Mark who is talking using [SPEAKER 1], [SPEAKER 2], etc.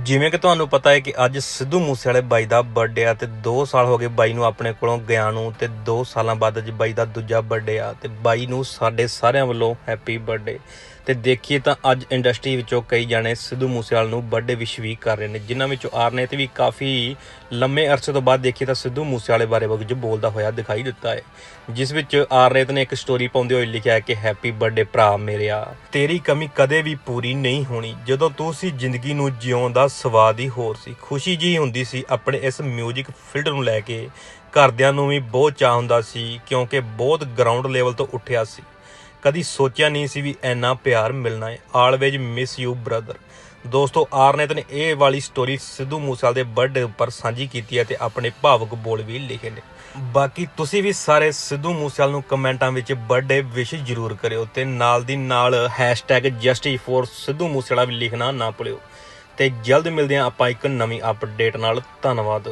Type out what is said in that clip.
[SPEAKER 1] ਜਿਵੇਂ ਕਿ ਤੁਹਾਨੂੰ ਪਤਾ ਹੈ ਕਿ ਅੱਜ ਸਿੱਧੂ ਮੂਸੇਵਾਲੇ ਬਾਈ ਦਾ ਬਰਥਡੇ ਆ ਤੇ 2 ਸਾਲ ਹੋ ਗਏ ਬਾਈ ਨੂੰ ਆਪਣੇ ਕੋਲੋਂ ਗਿਆ ਨੂੰ ਤੇ 2 ਸਾਲਾਂ ਬਾਅਦ ਅੱਜ ਬਾਈ ਦਾ ਦੂਜਾ ਬਰਥਡੇ ਆ ਤੇ ਬਾਈ ਨੂੰ ਸਾਡੇ ਸਾਰਿਆਂ ਵੱਲੋਂ ਹੈਪੀ ਬਰਥਡੇ ਤੇ ਦੇਖੀਏ ਤਾਂ ਅੱਜ ਇੰਡਸਟਰੀ ਵਿੱਚੋਂ ਕਈ ਜਾਣੇ ਸਿੱਧੂ ਮੂਸੇਵਾਲ ਨੂੰ ਬਰਥਡੇ ਵਿਸ਼ ਵੀ ਕਰ ਰਹੇ ਨੇ, ਜਿਨ੍ਹਾਂ ਵਿੱਚੋਂ ਆਰਨੇਤ ਵੀ ਕਾਫੀ ਲੰਮੇ ਅਰਸੇ ਤੋਂ ਬਾਅਦ ਦੇਖੀਏ ਤਾਂ ਸਿੱਧੂ ਮੂਸੇਵਾਲੇ ਬਾਰੇ ਕੁਝ ਬੋਲਦਾ ਹੋਇਆ ਦਿਖਾਈ ਦਿੱਤਾ ਹੈ। ਜਿਸ ਵਿੱਚ ਆਰਨੇਤ ਨੇ ਇੱਕ ਸਟੋਰੀ ਪਾਉਂਦੇ ਹੋਏ ਲਿਖਿਆ ਹੈ ਕਿ ਹੈਪੀ ਬਰਥਡੇ ਭਰਾ ਮੇਰਿਆ ਤੇਰੀ ਕਮੀ ਕਦੇ ਵੀ ਪੂਰੀ ਨਹੀਂ ਹੋਣੀ, ਜਦੋਂ ਤੂੰ ਸੀ ਜ਼ਿੰਦਗੀ ਨੂੰ ਜਿਉਣ ਦਾ ਸਵਾਦ ਹੀ ਹੋਰ ਸੀ, ਖੁਸ਼ੀ ਜੀ ਹੁੰਦੀ ਸੀ ਆਪਣੇ ਇਸ 뮤직 ਫੀਲਡ ਨੂੰ ਲੈ ਕੇ, ਘਰਦਿਆਂ ਨੂੰ ਵੀ ਬਹੁਤ ਚਾਹ ਹੁੰਦਾ ਸੀ, ਕਿਉਂਕਿ ਬਹੁਤ ਗਰਾਊਂਡ ਲੈਵਲ ਤੋਂ ਉੱਠਿਆ ਸੀ। ਕਦੀ ਸੋਚਿਆ ਨਹੀਂ ਸੀ ਵੀ ਇੰਨਾ ਪਿਆਰ ਮਿਲਣਾ ਹੈ। ਆਲਵੇਜ ਮਿਸ ਯੂ ਬ੍ਰਦਰ ਦੋਸਤੋ, ਆਰਨੇਤ ਨੇ ਇਹ ਵਾਲੀ ਸਟੋਰੀ ਸਿੱਧੂ ਮੂਸੇਵਾਲ ਦੇ ਬਰਥਡੇ ਉੱਪਰ ਸਾਂਝੀ ਕੀਤੀ ਹੈ ਤੇ ਆਪਣੇ ਭਾਵਕ ਬੋਲ ਵੀ ਲਿਖੇ ਨੇ। ਬਾਕੀ ਤੁਸੀਂ ਵੀ ਸਾਰੇ ਸਿੱਧੂ ਮੂਸੇਵਾਲ ਨੂੰ ਕਮੈਂਟਾਂ ਵਿੱਚ ਬਰਥਡੇ ਵਿਸ਼ ਜ਼ਰੂਰ ਕਰਿਓ ਤੇ ਨਾਲ ਦੀ ਨਾਲ #justice4 ਸਿੱਧੂ ਮੂਸੇਵਾਲਾ ਵੀ ਲਿਖਣਾ ਨਾ ਭੁੱਲਿਓ। ਤੇ ਜਲਦ ਮਿਲਦੇ ਹਾਂ ਆਪਾਂ ਇੱਕ ਨਵੀਂ ਅਪਡੇਟ ਨਾਲ। ਧੰਨਵਾਦ।